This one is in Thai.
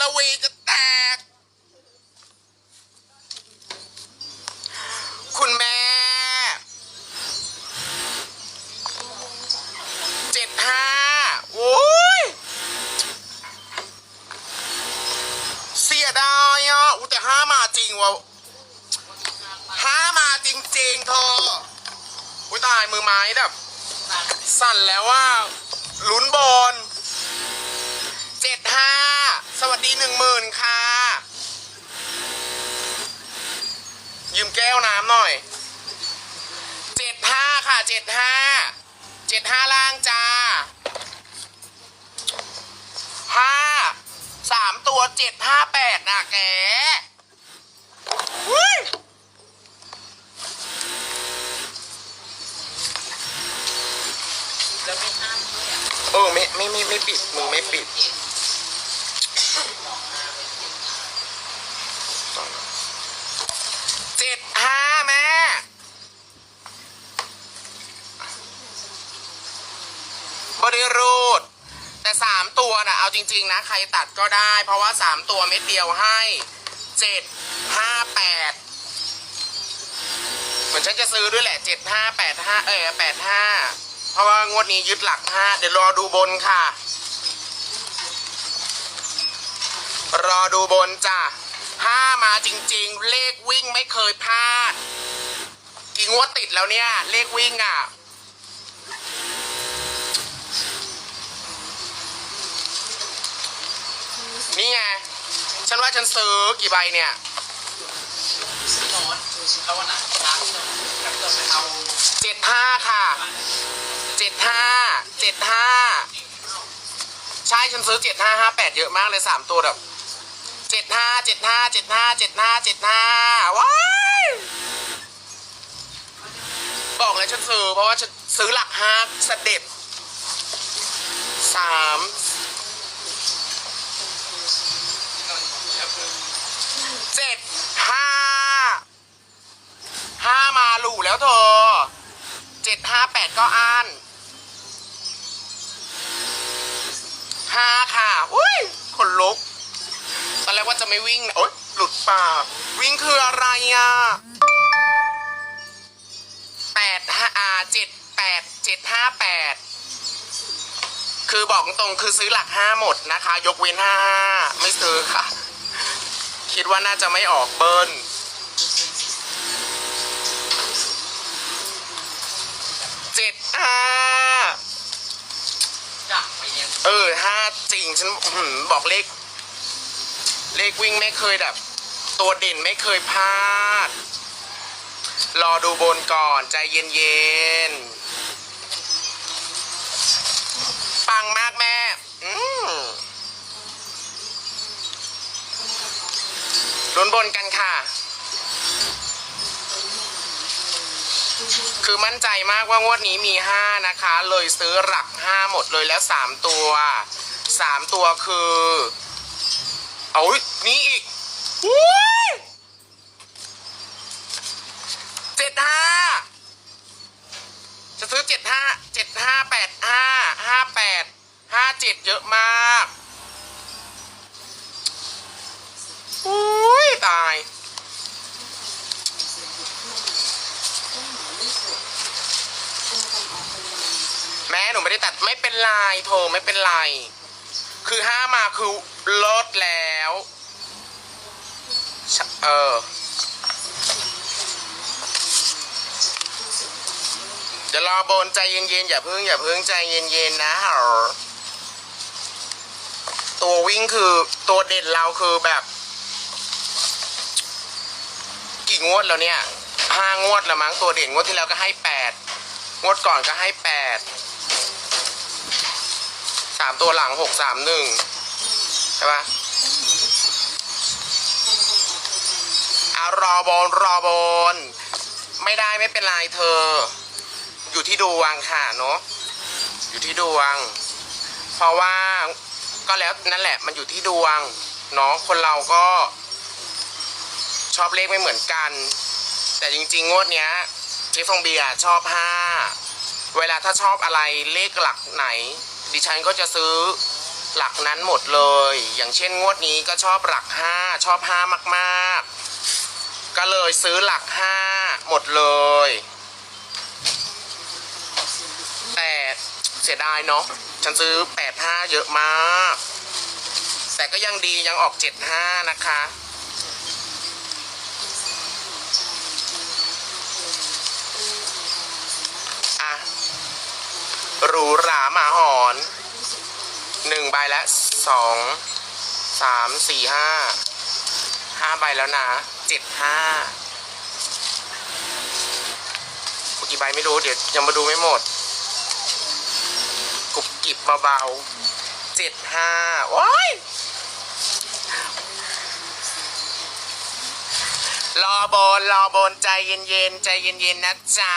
ละวีจะแตก คุณแม่เจ็ดห้าโอ้ยเสียดายอะอุแต่ห้ามาจริงวะห้ามาจริงจๆเธออุ้ยตายมือไม้แบบ สั่นแล้วว่าลุ้นบอล สวัสดีหนึ่งหมื่นค่ะ ยืมแก้วน้ำหน่อยเจ็ดห้าค่ะเจ็ดห้าเจ็ดห้าล่างจ้าห้าสามตัวเจ็ดห้าแปดน่ะแกอุ๊ยแล้วไม่ห้ามด้วยอะเออไม่ไม่ไม่ไม่ปิดมึงไม่ปิด เจ็ดห้าแม่ บริรูด แต่สามตัวนะเอาจริง ๆ นะ ใครตัดก็ได้ เพราะว่าสามตัวเม็ดเดียวให้เจ็ดห้าแปดเหมือนฉันจะซื้อด้วยแหละเจ็ดห้าแปดห้าเออแปดห้าเพราะว่างวดนี้ยึดหลักห้าเดี๋ยวรอดูบนค่ะ รอดูบนจ้ะห้ามาจริง ๆ เลขวิ่งไม่เคยพลาด กี่งวดติดแล้วเนี่ย เลขวิ่งอะ นี่ไง ฉันว่าฉันซื้อกี่ใบเนี่ยซื้อน้ตดูสิเขาวันไหนเจ็ดห้าค่ะเจ็ดห้าเจ็ดห้าใช่ฉันซื้อเจ็ดห้าห้าแปดเยอะมากเลยสามตัวแบบเจ็ดห้าเจ็ดห้าเจ็ดห้าเจ็ดห้าเจ็ดห้าว้ายบอกเลยฉันซื้อเพราะว่าฉันซื้อหลักห้าเสด็จสามเจ็ดห้าห้า มาหลู่แล้วเธอเจ็ดห้าแปดก็อ่านห้าค่ะอุ้ยคนลุก ตอนแรกว่าจะไม่วิ่งนะโอ๊ยหลุดปากวิ่งคืออะไรอะแปดห้าอ่าเจ็ดแปดเจ็ดห้าแปดคือบอกตรงๆคือซื้อหลักห้าหมดนะคะ ยกเว้นห้าไม่ซื้อค่ะ คิดว่าน่าจะไม่ออกเบิ้ลเจ็ด ห้าจับไปยังเออห้าจริงฉันอื้อหือบอกเลข เลขวิ่งไม่เคยแบบ ตัวเด่นไม่เคยพลาด รอดูบนก่อนใจเย็นๆ ปังมากแม่ อืมลุ้นบนกันค่ะ คือมั่นใจมากว่างวดนี้มีห้านะคะ เลยซื้อหลักห้าหมดเลยแล้วสามตัวสามตัวคือเอาอุ๊ยนี่อีกเจ็ดห้าจะซื้อเจ็ดห้าเจ็ดห้าแปดห้าห้าแปดห้าเจ็ดเยอะมากอุ้ยตาย หนูไม่ได้ตัดไม่เป็นไรโทรไม่เป็นไร คือห้ามาคือลดแล้ว เออ เดี๋ยวรอบนใจเย็นๆ อย่าพิ่งอย่าพิ่งใจเย็นๆนะตัววิ่งคือตัวเด่นเราคือแบบ กี่งวดแล้วเนี่ยห้างวดแล้วมั้งตัวเด่นงวดที่แล้วก็ให้แปดงวดก่อนก็ให้แปดามตัวหลังหกสามหนึ่งใช่ปะเอารอบนรอบน ไม่ได้ไม่เป็นไรเธอ อยู่ที่ดวงค่ะเนาะอยู่ที่ดวง เพราะว่าก็แล้วนั่นแหละมันอยู่ที่ดวงเนาะคนเราก็ชอบเลขไม่เหมือนกัน แต่จริงๆ งวดเนี้ยเจ๊ฟองเบียชอบห้าเวลาถ้าชอบอะไรเลขหลักไหน ดิฉันก็จะซื้อหลักนั้นหมดเลย อย่างเช่นงวดนี้ก็ชอบหลักห้าชอบห้ามากๆ ก็เลยซื้อหลักห้าหมดเลย แต่เสียดายเนาะฉันซื้อแปดห้าเยอะมาก แต่ก็ยังดียังออกเจ็ดห้านะคะ จ๋าหมาหอนหนึ่งใบแล้วสองสามสี่ห้าห้าใบแล้วนะเจ็ดห้ากี่ใบไม่รู้เดี๋ยวยังมาดูไม่หมดกรุบกิบเบาๆเจ็ดห้าว้ายรอบนรอบนใจเย็นๆ ใจเย็นๆ นะจ๊ะ